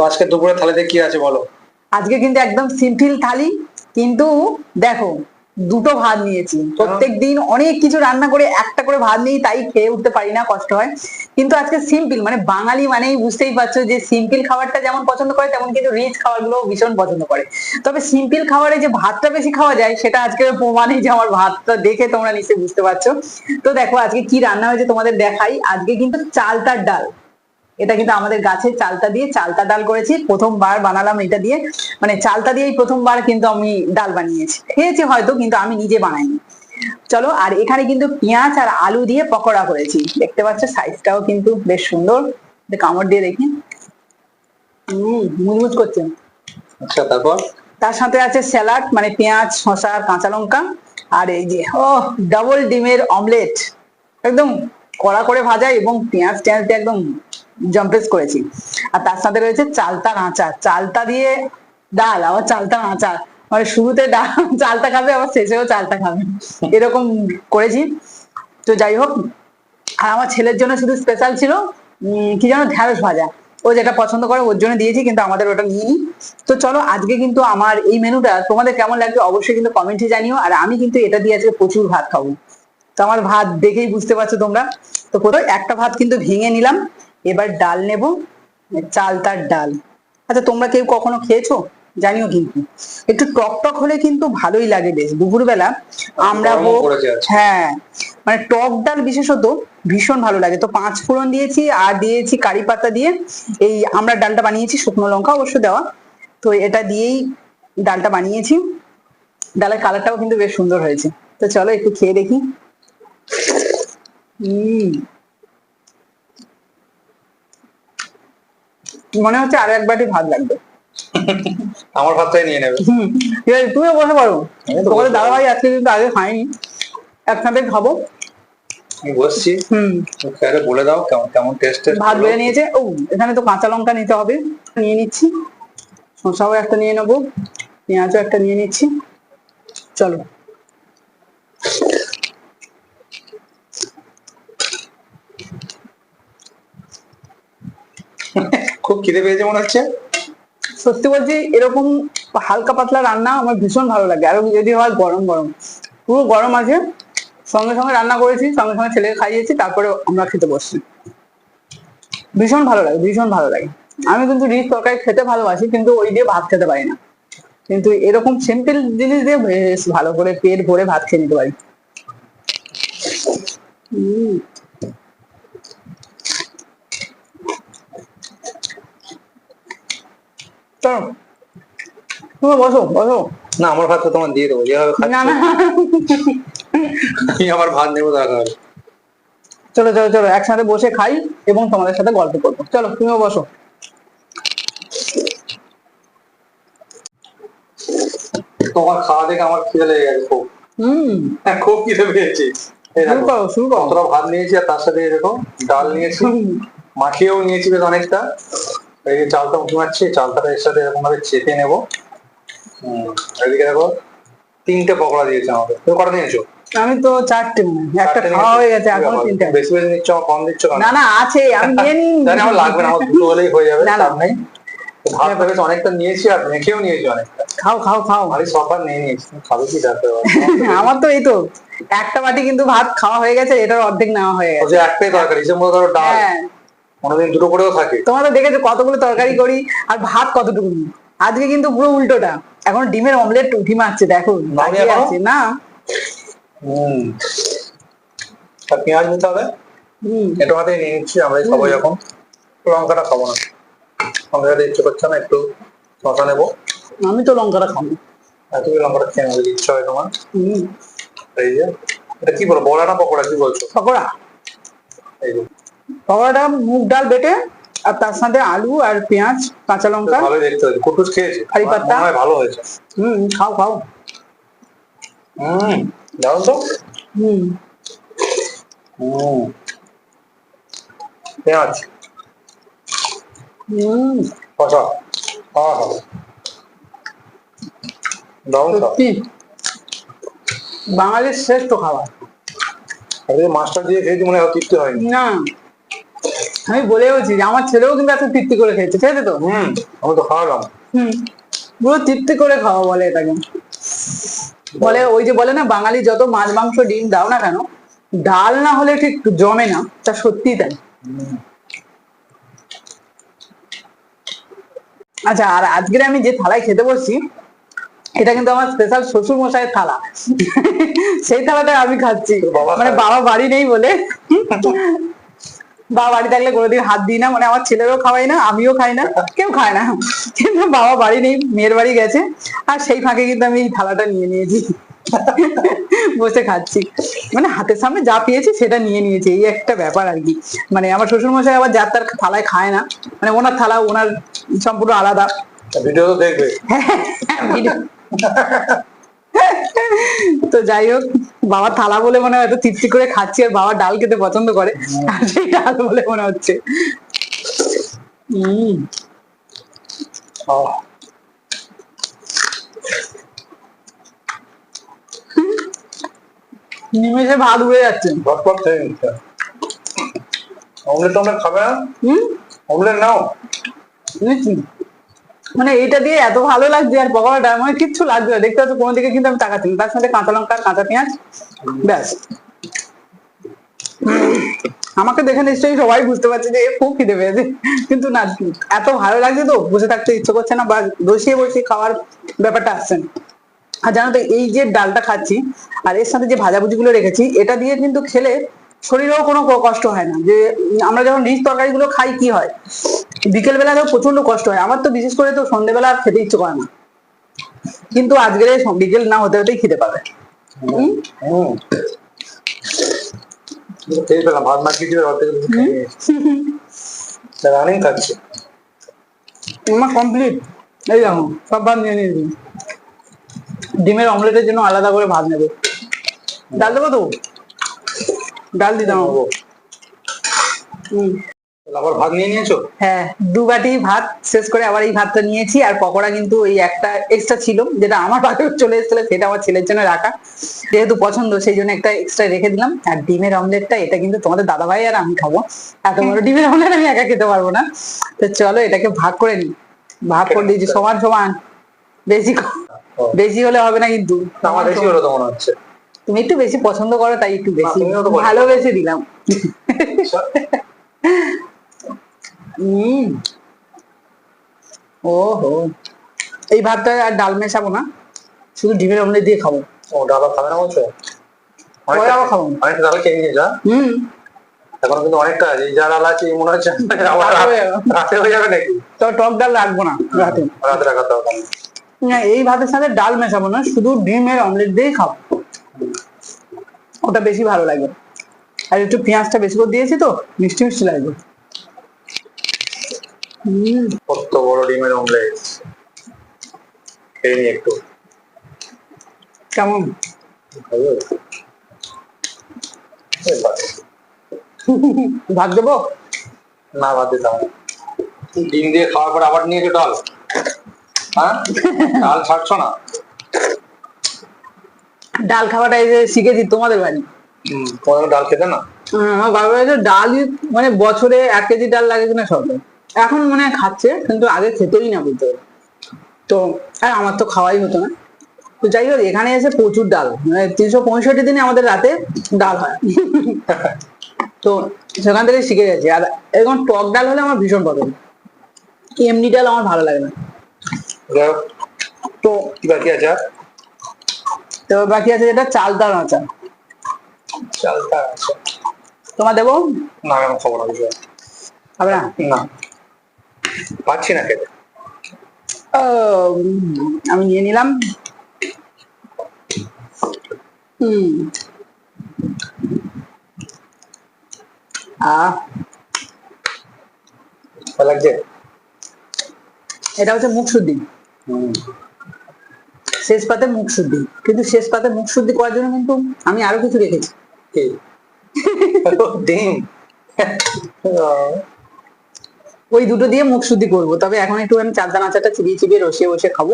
তো আজকে দুপুরে থালিতে কি আছে বলো? আজকে কিন্তু একদম সিম্পল থালি কিন্তু দেখো দুটো ভাত নিয়েছি। প্রত্যেক দিন অনেক কিছু রান্না করে একটা করে ভাত নিই তাই খেয়ে উঠতে পারি না কষ্ট হয়। কিন্তু আজকে সিম্পল মানে বাঙালি মানেই বুঝতেই পারছ যে সিম্পল খাবারটা যেমন পছন্দ করে তেমন কিন্তু রিচ খাবারগুলো ভীষণ পছন্দ করে। তবে সিম্পল খাবারে যে ভাতটা বেশি খাওয়া যায় সেটা আজকে প্রমাণই যে আমার ভাতটা দেখে তোমরা নিশ্চয়ই বুঝতে পারছ। তো দেখো আজকে কি রান্না হয়েছে তোমাদের দেখাই। আজকে কিন্তু চালতার ডাল। এটা কিন্তু আমাদের গাছের চালতা দিয়ে চালতা ডাল করেছি। প্রথমবার বানালাম এটা দিয়ে। মানে চালতা দিয়েই প্রথমবার কিন্তু আমি ডাল বানিয়েছি। খেয়েছি হয়তো কিন্তু আমি নিজে বানাইনি। চলো আর এখানে কিন্তু পেঁয়াজ আর আলু দিয়ে পকোড়া করেছি। দেখতে পাচ্ছ সাইজটাও কিন্তু বেশ সুন্দর। কামড় দিয়ে দেখি। হম মুচমুচ করছে। আচ্ছা তারপর? তার সাথে আছে স্যালাড মানে পেঁয়াজ শসা কাঁচা লঙ্কা। আর এই যে ও ডাবল ডিমের অমলেট একদম কড়া করে ভাজা এবং পেঁয়াজ টেঁয়াজ একদম জম্পেস করেছি। আর তার সাথে রয়েছে চালতা আচার। চালতা দিয়ে ডাল, আবার চালতা আচার। মানে শুরুতে ডাল, চালতা খাবে, আবার শেষেও চালতা খাবে। এরকম করেছি। তো যাই হোক, আর আমার ছেলের জন্য শুধু স্পেশাল ছিল কি যেন ঢ্যাঁড়স ভাজা। ও যেটা পছন্দ করে, ওর জন্য দিয়েছি, কিন্তু আমাদের ওটা নিয়ে তো চলো, আজকে কিন্তু আমার এই মেনুটা তোমাদের কেমন লাগবে অবশ্যই কিন্তু কমেন্টে জানিও। আর আমি কিন্তু এটা দিয়ে আজকে প্রচুর ভাত খাব। তো আমার ভাত দেখেই বুঝতে পারছ তোমরা। তো কোথাও একটা ভাত কিন্তু ভেঙে নিলাম। এবার ডাল নেব চাল তার ডাল। আচ্ছা তোমরা কেউ কখনো খেয়েছো? জানিও কিন্তু। একটু টক টক হলে কিন্তু ভালোই লাগে বেশ। দুপুরবেলা আমরা হোক হ্যাঁ মানে টক ডাল বিশেষত ভীষণ ভালো লাগে। তো পাঁচ ফোড়ন দিয়েছি আর দিয়েছি কারি পাতা দিয়ে। এই আমরা ডালটা বানিয়েছি শুকনো লঙ্কা অবশ্য দেওয়া। তো এটা দিয়েই ডালটা বানিয়েছি। ডালের কালারটাও কিন্তু বেশ সুন্দর হয়েছে। তো চলো একটু খেয়ে দেখি। হম মনে হচ্ছে আরও এক বাটি ভাত লাগবে। আমার ভাতটাই নিয়ে নেবে। হুম ঠিক আছে তুমিও বসে পারো তোমাদের দাদা ভাই আজকে কিন্তু আগে খাইনি একসাথে খাব। বসছি। হুম। বলে দাও কেমন কেমন টেস্টের ভাত বেড়ে নিয়েছে। ও এখানে তো কাঁচা লঙ্কা নিতে হবে। নিয়ে নিচ্ছি। শসাও একটা নিয়ে নেব। পেঁয়াজও একটা নিয়ে নিচ্ছি। চলো। খুব খিদে পেয়েছে মনে হচ্ছে। সত্যি বলছি, এরকম হালকা পাতলা রান্না আমার ভীষণ ভালো লাগে। আর যদি হয় গরম গরম। পুরো গরম আছে। সঙ্গে সঙ্গে রান্না করেছি, সঙ্গে সঙ্গে ছেলেকে খাইয়েছি, তারপরে আমরা খেতে বসছি। ভীষণ ভালো লাগে, ভীষণ ভালো লাগে। আমি কিন্তু রিচ তরকারি খেতে ভালোবাসি, কিন্তু ওই দিয়ে ভাত খেতে পারি না। কিন্তু এরকম সিম্পল জিনিস দিয়ে বেশ ভালো করে পেট ভরে ভাত খেয়ে নিতে পারি। উম। চলো তুমি বসো বসো। না আমার ভাত তো তোমার দিয়ে দেবো যেভাবে না না। আমি আমার ভাত নেব। চলো চলো চলো একসাথে বসে খাই এবং তোমাদের সাথে গল্প করব। চলো তুমিও বসো। তোমার খাওয়া দেখে আমার খিদে লেগে গেছে খুব। হম। হ্যাঁ খুব খিদে পেয়েছি। শুরু করো শুরু করো। কতটা ভাত নিয়েছি আর তার সাথে এরকম ডাল নিয়েছি। মাখিয়েও নিয়েছি বেশ অনেকটা। এই যে চালটা মারছি চালটাটা এর সাথে এরকম ভাবে চেপে নেব। এদিকে দেখো তিনটে পকোড়া দিয়েছে আমাকে। তুমি কটা নিয়েছো? আমি তো চারটে একটা খাওয়া হয়ে গেছে এখন তিনটে। বেশি বেশি নিচ্ছ আমার কম দিচ্ছ না না আছে আমি নিয়ে জানি আমার লাগবে না আমার দুটো হলেই হয়ে যাবে নেই। ভাত অনেকটা নিয়েছি আর মেখেও নিয়েছি অনেকটা। খাও খাও খাও। ভারী সবার নিয়ে নিয়েছি খাবে কি আমার তো এই তো একটা বাটি কিন্তু ভাত খাওয়া হয়ে গেছে এটার অর্ধেক নেওয়া হয়ে গেছে। একটাই তরকারি মতো ধরো ডাল। হ্যাঁ। কোনোদিন দুটো করেও থাকে। তোমরা তো দেখেছ কতগুলো তরকারি করি আর ভাত কতটুকু। আজকে কিন্তু পুরো উল্টোটা। এখন ডিমের অমলেট উঠি মারছে দেখো? আছে না। হম। পেঁয়াজ নিতে হবে? হম। এটা মাথায় নিয়ে নিচ্ছি আমরা সবাই এখন। লঙ্কাটা খাব না। লঙ্কাটা ইচ্ছে করছে না একটু শশা নেব। আমি তো লঙ্কাটা খাব তুমি লঙ্কাটা খেয়ে নেবে ইচ্ছা হয় তোমার। হম। এই যে এটা কি বলো বড়া না পকোড়া কি বলছো? পকোড়া? এই পকোড়াটা মুগ ডাল বেটে আর তার সাথে আলু আর পেঁয়াজ কাঁচা লঙ্কা। ভালো দেখতে হয়েছে কুটুস খেয়েছি। কারি পাতা। ভালো হয়েছে। হুম খাও খাও। হম দারুণ তো। হুম। হম। পেঁয়াজ। হুম। সত্যি। বাঙালির শ্রেষ্ঠ খাবার। মাছটা দিয়ে খেয়েছি মনে হয় তৃপ্তি হয়নি। না। আমি বলেওছি যে আমার ছেলেও কিন্তু এত তৃপ্তি করে খেয়েছে ঠিক আছে তো? হুম আমি তো খাওয়ালাম। হুম পুরো তৃপ্তি করে খাওয়া বলে এটাকে। বলে ওই যে বলে না বাঙালি যত মাছ মাংস ডিম দাও না কেন ডাল না হলে ঠিক জমে না তা সত্যিই তাই। আচ্ছা আর আজকের আমি যে থালায় খেতে বসছি এটা কিন্তু আমার স্পেশাল শ্বশুর মশাইয়ের থালা। সেই থালাটা আমি খাচ্ছি। বাবা মানে বাবা বাড়ি নেই বলে। বাবা বাড়ি থাকলে কোনোদিন হাত দিই না মানে আমার ছেলেরও খাওয়াই না আমিও খাই না কেউ খায় না। কিন্তু বাবা বাড়ি নেই মেয়ের বাড়ি গেছে আর সেই ফাঁকে কিন্তু আমি এই থালাটা নিয়ে নিয়েছি। বসে খাচ্ছি। মানে হাতের সামনে যা পেয়েছি সেটা নিয়ে নিয়েছি এই একটা ব্যাপার আর কি। মানে আমার শ্বশুর মশাই আবার যার তার থালায় খায় না মানে ওনার থালা ওনার সম্পূর্ণ আলাদা। ভিডিও দেখবে। তো যাই হোক বাবা থালা বলে মনে হয় এত তৃপ্তি করে খাচ্ছি আর বাবা ডাল খেতে পছন্দ করে। আর সেই ডাল বলে মনে হচ্ছে। হম নিমেষে ভাত উড়ে যাচ্ছে। ঝটপট খেয়ে নিচ্ছে অমলেট টমলেট খাবে না? হম? অমলেট নাও। বুঝেছি? মানে এটা দিয়ে এত ভালো লাগছে আর পকোড়াটা মানে কিচ্ছু লাগছে না। দেখতে পাচ্ছ কোনো দিকে কিন্তু আমি তাকাচ্ছি না। তার সাথে কাঁচা লঙ্কা কাঁচা পেঁয়াজ, ব্যাস। আমাকে দেখে নিশ্চয়ই সবাই বুঝতে পারছে যে খুব খিদে পেয়েছে। কিন্তু না, এত ভালো লাগছে তো বসে থাকতে ইচ্ছে করছে না বা বসিয়ে বসিয়ে খাওয়ার ব্যাপারটা আসছে না। আর জানো তো, এই যে ডালটা খাচ্ছি আর এর সাথে যে ভাজাভুজি গুলো রেখেছি, এটা দিয়ে কিন্তু খেলে শরীরেও কোনো কষ্ট হয় না। যে আমরা যখন রিচ তরকারি গুলো খাই, কি হয়? বিকেল বেলাতেও প্রচণ্ড কষ্ট হয়। আমার তো বিশেষ করে তো সন্ধ্যেবেলা খেতে ইচ্ছে করে না। কিন্তু আজকের বিকেল না হতে হতেই খেতে পাবে। হুম? হুম। খেয়ে পেলাম ভাত মাছ কিছু অর্ধেক খেয়ে নিয়েছি। রানিং খাচ্ছে। আমার কমপ্লিট এই দেখো সব ভাত নিয়ে নিয়েছি। ডিমের অমলেটের জন্য আলাদা করে ভাত নেবে। ডাল দেবো তো? ডাল দিতাম। হুম। আবার ভাত নিয়ে নিয়েছো? হ্যাঁ দু বাটি ভাত শেষ করে আবার এই ভাতটা নিয়েছি আর পকোড়া কিন্তু ওই একটা এক্সট্রা ছিল যেটা আমার পাতে চলে এসেছিল সেটা আমার ছেলের জন্য রাখা। যেহেতু পছন্দ সেই জন্য একটা এক্সট্রা রেখে দিলাম। আর ডিমের অমলেটটা এটা কিন্তু তোমাদের দাদা ভাই আর আমি খাব। এত বড় ডিমের অমলেট আমি একা খেতে পারব না। তো চলো এটাকে ভাগ করে নি ভাগ করে দিয়েছি সমান সমান। বেশি বেশি হলে হবে না কিন্তু। আমার বেশি হলো তো মনে হচ্ছে। তুমি একটু বেশি পছন্দ করো তাই একটু বেশি ভালোবেসে দিলাম। হম ওহো। এই ভাতটা আর ডাল মেশাবো না শুধু ডিমের অমলেট দিয়ে খাব। ওটা আবার খাবে না বলছো? পরে আবার খাব। অনেকটা তাহলে খেয়ে নিয়েছো হ্যাঁ? হুম। এখন কিন্তু অনেকটা আছে এই যা ডাল আছে মনে হচ্ছে আবার রাতে হয়ে যাবে। রাতে হয়ে যাবে নাকি? তো টক ডাল রাখব না রাতে। না এই ভাতের সাথে ডাল মেশাবো না শুধু ডিমের অমলেট দিয়েই খাব। ওটা বেশি ভালো লাগবে আর একটু পেঁয়াজটা বেশি করে দিয়েছি তো মিষ্টি মিষ্টি লাগবে। কত বড় ডিমের অমলেট খেয়ে নি একটু। কেমন? বাস। ভাত দেবো? না বাদ দিতাম ডিম দিয়ে খাওয়ার পর আবার নিয়েছো ডাল। হ্যাঁ? ডাল ছাড়ছো না? ডাল খাওয়াটা এই যে শিখেছি তোমাদের বাড়ি। তোমাদের ডাল খেতে না? হম, আমার বাবা বলেছে ডালই মানে বছরে এক কেজি ডাল লাগে কিনা সব। এখন মনে হয় খাচ্ছে কিন্তু আগে খেতেই না বলতে। তো আর আমার তো খাওয়াই হতো না। তো যাই হোক এখানে এসে প্রচুর ডাল। মানে তিনশো পঁয়ষট্টি দিনে আমাদের রাতে ডাল হয়। তো সেখান থেকে শিখে গেছি। আর এরকম টক ডাল হলে আমার ভীষণ পছন্দ। এমনি ডাল আমার ভালো লাগে না। তো কি বাকি আছে তো বাকি আছে যেটা চালতা নাচা চালটা আছে তোমার দেবো? না খবর হবে না। না পাচ্ছি না খেতে। আমি নিয়ে নিলাম। হুম। আহ। লাগছে? এটা হচ্ছে মুখ শুদ্ধি শেষ পাতে মুখ শুদ্ধি কিন্তু শেষ পাতে মুখ শুদ্ধি করার জন্য কিন্তু আমি আরও কিছু রেখেছি। ডিম। ওই দুটো দিয়ে মুখ শুদ্ধি করব। তবে এখন একটু আমি চারদা নাচাটা চিবিয়ে চিবিয়ে রসিয়ে বসে খাব।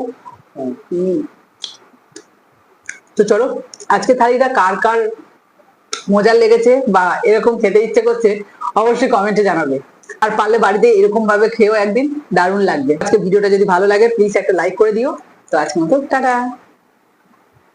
তো চলো, আজকে থালিটা কার কার মজার লেগেছে বা এরকম খেতে ইচ্ছে করছে, অবশ্যই কমেন্টে জানাবে। আর পারলে বাড়িতে এরকম ভাবে খেয়েও একদিন দারুণ লাগবে। আজকে ভিডিওটা যদি ভালো লাগে প্লিজ একটা লাইক করে দিও। তো আজকের মতো, টাটা।